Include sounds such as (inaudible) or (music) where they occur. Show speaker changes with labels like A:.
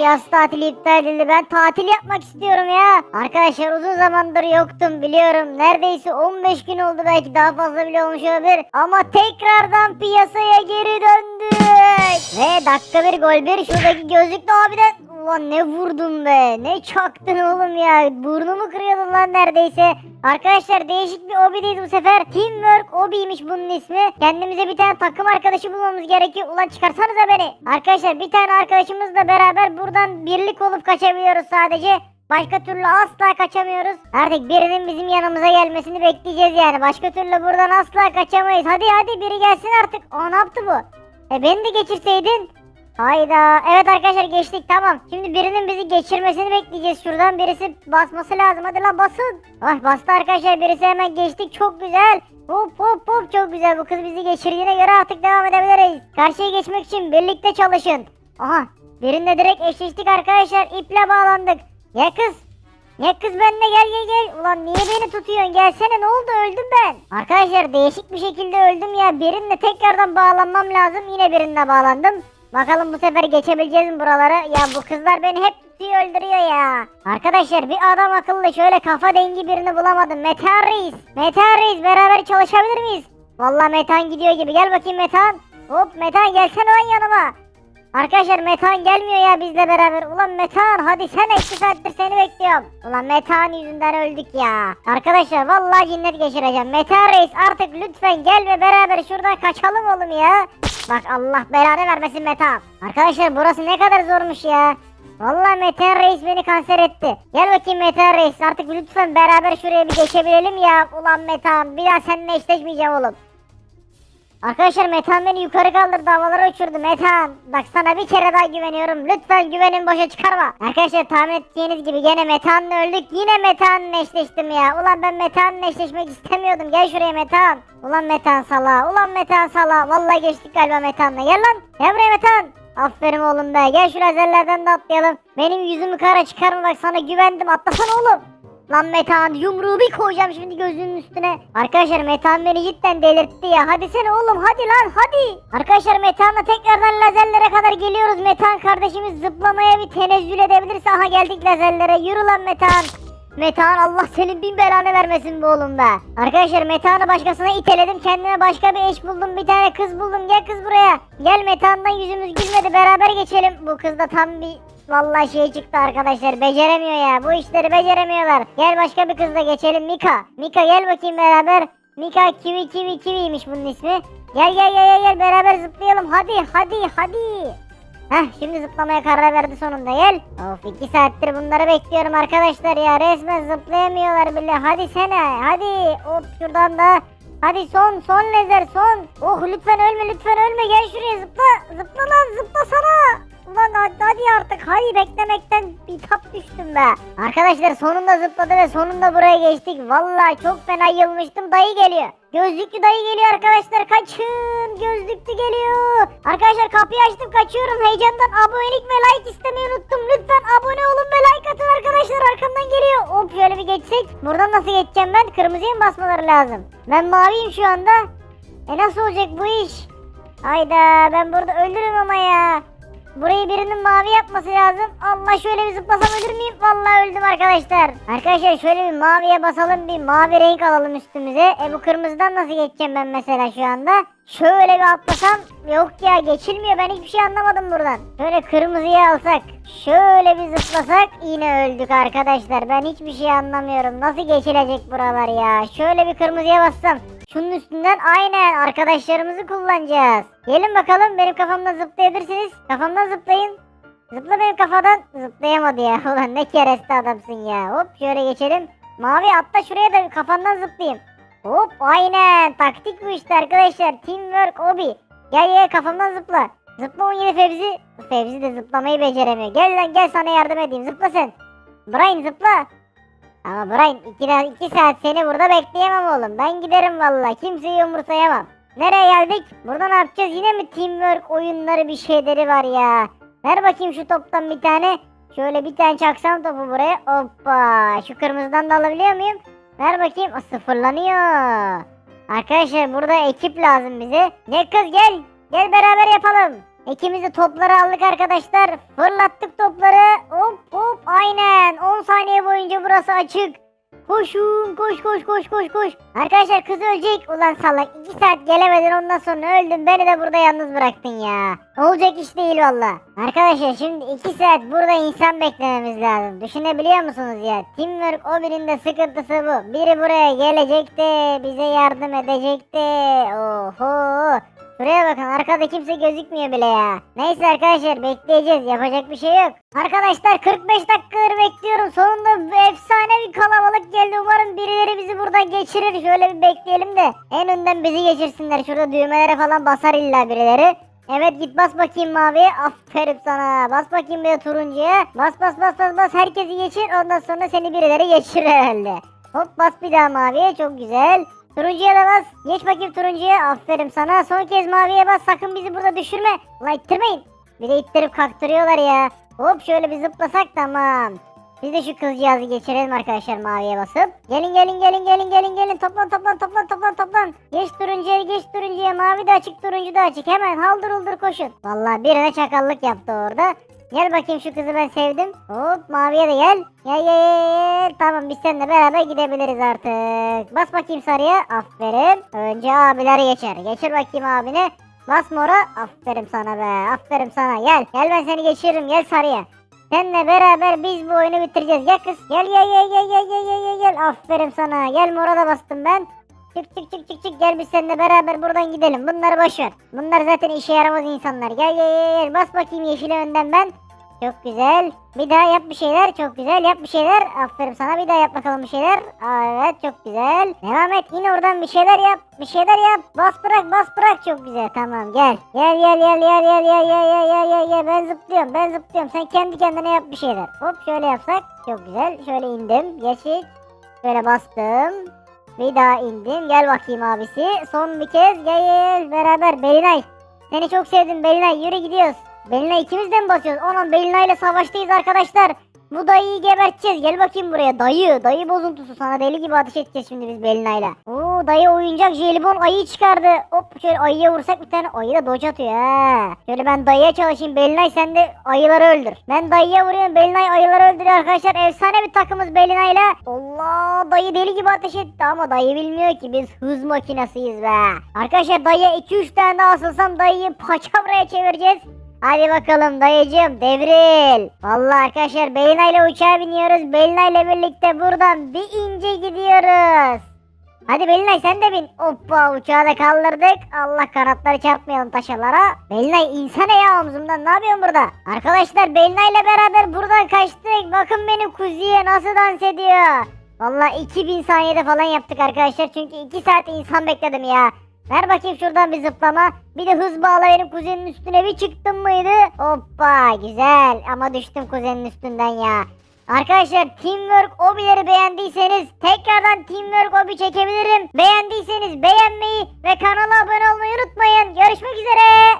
A: yaz tatili iptal edildi. Ben tatil yapmak istiyorum ya. Arkadaşlar uzun zamandır yoktum biliyorum. Neredeyse 15 gün oldu belki daha fazla bile olmuş olabilir. Ama tekrardan piyasaya geri döndük. Ve dakika bir gol bir şuradaki gözlüklü abiden Ulan ne vurdun be ne çaktın oğlum ya burnumu kırıyordun lan neredeyse Arkadaşlar değişik bir obideyiz bu sefer Teamwork obiymiş bunun ismi Kendimize bir tane takım arkadaşı bulmamız gerekiyor Ulan çıkarsanıza beni Arkadaşlar bir tane arkadaşımızla beraber buradan birlik olup kaçabiliyoruz sadece Başka türlü asla kaçamıyoruz. Artık birinin bizim yanımıza gelmesini bekleyeceğiz yani. Başka türlü buradan asla kaçamayız. Hadi hadi biri gelsin artık. O ne yaptı bu? E beni de geçirseydin. Hayda. Evet arkadaşlar geçtik tamam. Şimdi birinin bizi geçirmesini bekleyeceğiz şuradan. Birisi basması lazım. Hadi lan basın. Ah bastı arkadaşlar. Birisi hemen geçtik. Çok güzel. Hop hop hop çok güzel. Bu kız bizi geçirdiğine göre artık devam edebiliriz. Karşıya geçmek için birlikte çalışın. Aha. Birinde direkt eşleştik arkadaşlar. İple bağlandık. Ya kız. Ya kız benimle gel gel gel. Ulan niye beni tutuyorsun? Gelsene ne oldu öldüm ben. Arkadaşlar değişik bir şekilde öldüm ya. Birinle tekrardan bağlanmam lazım. Yine birinde bağlandım. Bakalım bu sefer geçebileceğiz mi buraları? Ya bu kızlar beni hep tutuyor öldürüyor ya. Arkadaşlar bir adam akıllı şöyle kafa dengi birini bulamadım. Metehan Reis. Metehan Reis beraber çalışabilir miyiz? Vallahi Metehan gidiyor gibi. Gel bakayım Metehan. Hop Metehan gelsene lan yanıma. Arkadaşlar Metehan gelmiyor ya bizle beraber. Ulan Metehan hadi sen iki saattir seni bekliyorum. Ulan Metehan yüzünden öldük ya. Arkadaşlar vallahi cinnet geçireceğim. Metehan reis artık lütfen gel ve beraber şuradan kaçalım oğlum ya. Bak Allah belanı vermesin Metehan. Arkadaşlar burası ne kadar zormuş ya. Vallahi Metehan reis beni kanser etti. Gel bakayım Metehan reis artık lütfen beraber şuraya bir geçebilelim ya. Ulan Metehan bir daha seninle eşleşmeyeceğim oğlum. Arkadaşlar Metan beni yukarı kaldırdı havalara uçurdu Metan. Bak sana bir kere daha güveniyorum. Lütfen güvenin boşa çıkarma. Arkadaşlar tahmin ettiğiniz gibi gene Metan'la öldük. Yine Metan'la eşleştim ya. Ulan ben Metan'la eşleşmek istemiyordum. Gel şuraya Metan. Ulan Metan sala. Ulan Metan sala. Vallahi geçtik galiba Metan'la. Gel lan. Gel buraya Metan. Aferin oğlum be. Gel şu lazerlerden de atlayalım. Benim yüzümü kara çıkarma bak sana güvendim. Atlasana oğlum. Lan Metehan yumruğu bir koyacağım şimdi gözünün üstüne. Arkadaşlar Metehan beni cidden delirtti ya. Hadi sen oğlum hadi lan hadi. Arkadaşlar Metehan'la tekrardan lazerlere kadar geliyoruz. Metehan kardeşimiz zıplamaya bir tenezzül edebilirse aha geldik lazerlere. Yürü lan Metehan. Metehan Allah senin bin belanı vermesin bu oğlum be. Arkadaşlar Metehan'ı başkasına iteledim. Kendime başka bir eş buldum. Bir tane kız buldum. Gel kız buraya. Gel Metehan'dan yüzümüz gülmedi. Beraber geçelim. Bu kız da tam bir Vallahi şey çıktı arkadaşlar beceremiyor ya bu işleri beceremiyorlar. Gel başka bir kızla geçelim Mika. Mika gel bakayım beraber. Mika kivi kivi kiviymiş bunun ismi. Gel gel gel gel, beraber zıplayalım hadi hadi hadi. Heh şimdi zıplamaya karar verdi sonunda gel. Of iki saattir bunları bekliyorum arkadaşlar ya resmen zıplayamıyorlar bile. Hadi sene hadi hop şuradan da. Hadi son son lezer son. Oh lütfen ölme lütfen ölme gel şuraya zıpla. Zıpla lan zıpla sana. Ulan hadi, hadi artık hadi beklemekten bitap düştüm be. Arkadaşlar sonunda zıpladı ve sonunda buraya geçtik. Vallahi çok fena yılmıştım dayı geliyor. Gözlüklü dayı geliyor arkadaşlar kaçın gözlüklü geliyor. Arkadaşlar kapıyı açtım kaçıyorum heyecandan abonelik ve like istemeyi unuttum. Lütfen abone olun ve like atın arkadaşlar arkamdan geliyor. Hop şöyle bir geçsek. Buradan nasıl geçeceğim ben? Kırmızıya mı basmaları lazım? Ben maviyim şu anda. E nasıl olacak bu iş? Hayda ben burada ölürüm ama ya. Burayı birinin mavi yapması lazım. Allah şöyle bir zıplasam ölür müyüm? Vallahi öldüm arkadaşlar. Arkadaşlar şöyle bir maviye basalım bir mavi renk alalım üstümüze. E bu kırmızıdan nasıl geçeceğim ben mesela şu anda? Şöyle bir atlasam yok ya geçilmiyor ben hiçbir şey anlamadım buradan. Şöyle kırmızıyı alsak şöyle bir zıplasak yine öldük arkadaşlar. Ben hiçbir şey anlamıyorum. Nasıl geçilecek buralar ya? Şöyle bir kırmızıya bassam şunun üstünden aynen arkadaşlarımızı kullanacağız. Gelin bakalım benim kafamdan zıplayabilirsiniz. Kafamdan zıplayın. Zıpla benim kafadan. Zıplayamadı ya. (laughs) Ulan ne kereste adamsın ya. Hop şöyle geçelim. Mavi atla şuraya da kafandan zıplayayım. Hop aynen. Taktik bu işte arkadaşlar. Teamwork obi. Gel gel kafamdan zıpla. Zıpla 17 Fevzi. Fevzi de zıplamayı beceremiyor. Gel lan gel sana yardım edeyim. Zıpla sen. Brian zıpla. Ama Brian 2 iki saat seni burada bekleyemem oğlum. Ben giderim valla. Kimseyi umursayamam. Nereye geldik? Burada ne yapacağız? Yine mi teamwork oyunları bir şeyleri var ya? Ver bakayım şu toptan bir tane. Şöyle bir tane çaksam topu buraya. Hoppa. Şu kırmızıdan da alabiliyor muyum? Ver bakayım. O sıfırlanıyor. Arkadaşlar burada ekip lazım bize. Gel kız gel. Gel beraber yapalım. İkimiz topları aldık arkadaşlar. Fırlattık topları. Hop hop aynen. 10 saniye boyunca burası açık. Koşun koş koş koş koş koş. Arkadaşlar kız ölecek. Ulan salak 2 saat gelemedin ondan sonra öldün. Beni de burada yalnız bıraktın ya. Olacak iş değil valla. Arkadaşlar şimdi 2 saat burada insan beklememiz lazım. Düşünebiliyor musunuz ya? Teamwork o birinde sıkıntısı bu. Biri buraya gelecekti. Bize yardım edecekti. Oho. Şuraya bakın arkada kimse gözükmüyor bile ya. Neyse arkadaşlar bekleyeceğiz yapacak bir şey yok. Arkadaşlar 45 dakikadır bekliyorum. Sonunda efsane bir kalabalık geldi. Umarım birileri bizi buradan geçirir. Şöyle bir bekleyelim de en önden bizi geçirsinler. Şurada düğmelere falan basar illa birileri. Evet git bas bakayım maviye. Aferin sana. Bas bakayım bir turuncuya. Bas bas bas bas bas. Herkesi geçir. Ondan sonra seni birileri geçirir herhalde. Hop bas bir daha maviye. Çok güzel. Turuncuya da bas. Geç bakayım turuncuya. Aferin sana. Son kez maviye bas. Sakın bizi burada düşürme. Ulan ittirmeyin. Bir de ittirip kaktırıyorlar ya. Hop şöyle bir zıplasak tamam. Biz de şu kızcağızı geçirelim arkadaşlar maviye basıp. Gelin gelin gelin gelin gelin gelin. Toplan toplan toplan toplan toplan. Geç turuncuya geç turuncuya. Mavi de açık turuncu da açık. Hemen haldır huldur koşun. Vallahi birine çakallık yaptı orada. Gel bakayım şu kızı ben sevdim. Hop maviye de gel. Gel gel gel. Tamam biz seninle beraber gidebiliriz artık. Bas bakayım sarıya. Aferin. Önce abileri geçer. Geçir bakayım abine. Bas mora. Aferin sana be. Aferin sana. Gel. Gel ben seni geçiririm. Gel sarıya. Seninle beraber biz bu oyunu bitireceğiz. Gel kız. Gel gel gel gel gel gel gel gel. Aferin sana. Gel mora da bastım ben. Çık çık çık çık çık gel biz seninle beraber buradan gidelim. Bunları boş. Bunlar zaten işe yaramaz insanlar. Gel gel gel gel. Bas bakayım yeşile önden ben. Çok güzel. Bir daha yap bir şeyler. Çok güzel. Yap bir şeyler. Aferin sana. Bir daha yap bakalım bir şeyler. Aa, evet çok güzel. Devam et. Yine oradan bir şeyler yap. Bir şeyler yap. Bas bırak bas bırak. Çok güzel. Tamam gel. Gel gel gel gel gel gel gel gel gel gel gel. Ben zıplıyorum. Ben zıplıyorum. Sen kendi kendine yap bir şeyler. Hop şöyle yapsak. Çok güzel. Şöyle indim. Geçik. Şöyle bastım. Bir daha indim. Gel bakayım abisi. Son bir kez gel beraber. Belinay. Seni çok sevdim Belinay. Yürü gidiyoruz. Belinay ikimiz de mi basıyoruz? Onun Belinay ile savaştayız arkadaşlar. Bu dayıyı geberteceğiz. Gel bakayım buraya. Dayı. Dayı bozuntusu. Sana deli gibi ateş edeceğiz şimdi biz Belinay'la. Oo dayı oyuncak jelibon ayı çıkardı. Hop şöyle ayıya vursak bir tane ayı da doç atıyor ha. Şöyle ben dayıya çalışayım. Belinay sen de ayıları öldür. Ben dayıya vuruyorum. Belinay ayıları öldürüyor arkadaşlar. Efsane bir takımız Belinay'la. Allah dayı deli gibi ateş etti ama dayı bilmiyor ki biz hız makinesiyiz be. Arkadaşlar dayıya 2-3 tane daha asılsam dayıyı paçavraya çevireceğiz. Hadi bakalım dayıcım devril. Vallahi arkadaşlar Belina ile uçağa biniyoruz. Belina ile birlikte buradan bir ince gidiyoruz. Hadi Belinay sen de bin. Hoppa uçağı da kaldırdık. Allah kanatları çarpmayalım taşalara. Belinay insene ya omzumdan ne yapıyorsun burada? Arkadaşlar Belinay ile beraber buradan kaçtık. Bakın benim kuziye nasıl dans ediyor. Vallahi 2000 saniyede falan yaptık arkadaşlar. Çünkü 2 saat insan bekledim ya. Ver bakayım şuradan bir zıplama. Bir de hız bağla benim kuzenin üstüne bir çıktım mıydı? Hoppa güzel ama düştüm kuzenin üstünden ya. Arkadaşlar Teamwork Obi'leri beğendiyseniz tekrardan Teamwork Obi çekebilirim. Beğendiyseniz beğenmeyi ve kanala abone olmayı unutmayın. Görüşmek üzere.